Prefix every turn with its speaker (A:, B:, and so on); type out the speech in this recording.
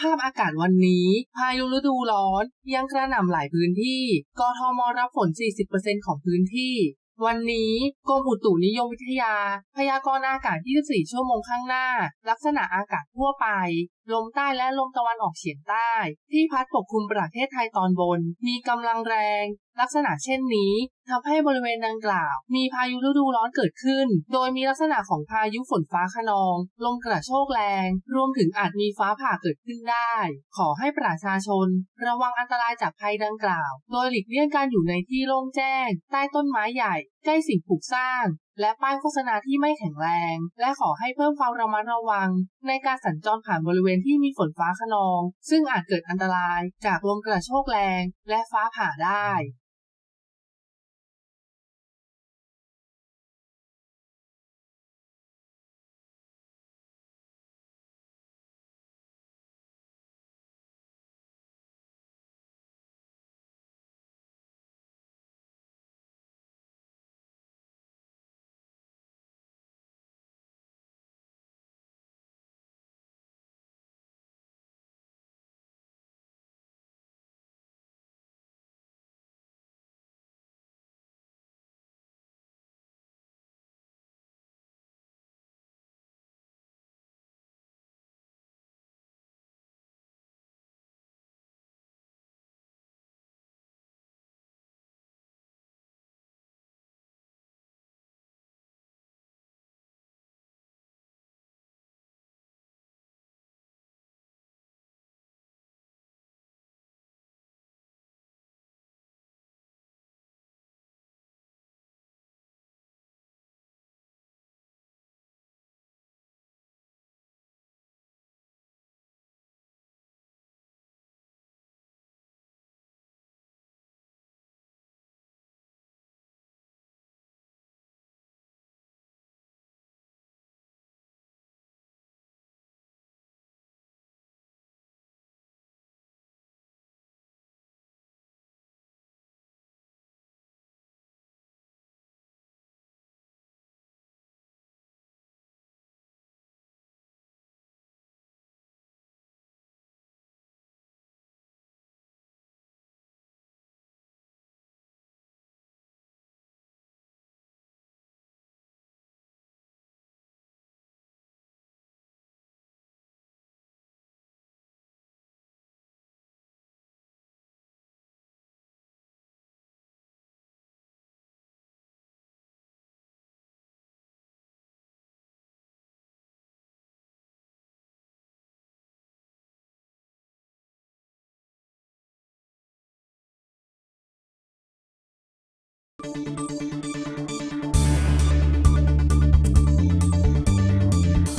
A: ภาพอากาศวันนี้ พายุฤดูร้อน ยังกระหน่ำหลายพื้นที่ กทมรับฝน 40%ของพื้นที่ วันนี้กรมอุตุนิยมวิทยา พยากรณ์อากาศ 24 ชั่วโมงข้างหน้า ลักษณะอากาศทั่วไป ลมใต้และลมตะวันออกเฉียงใต้ ที่พัดปกคลุมประเทศไทยตอนบน มีกำลังแรง ลักษณะเช่นนี้ทำให้บริเวณดังกล่าว มีพายุฤดูร้อนเกิดขึ้น โดยมีลักษณะของพายุฝนฟ้าขนอง ลมกระโชกแรง รวมถึงอาจมีฟ้าผ่าเกิดขึ้นได้ ขอให้ประชาชน ระวังอันตรายจากภัยดังกล่าว โดยหลีกเลี่ยงการอยู่ในที่โล่งแจ้ง ใต้ต้นไม้ใหญ่ ใกล้สิ่งปลูกสร้างและป้ายโฆษณาที่ไม่แข็งแรง และขอให้เพิ่มความระมัดระวัง ในการสัญจรผ่านบริเวณที่มีฝนฟ้าขนอง ซึ่งอาจเกิดอันตรายจากลมกระโชกแรง และฟ้าผ่าได้
B: Thank you.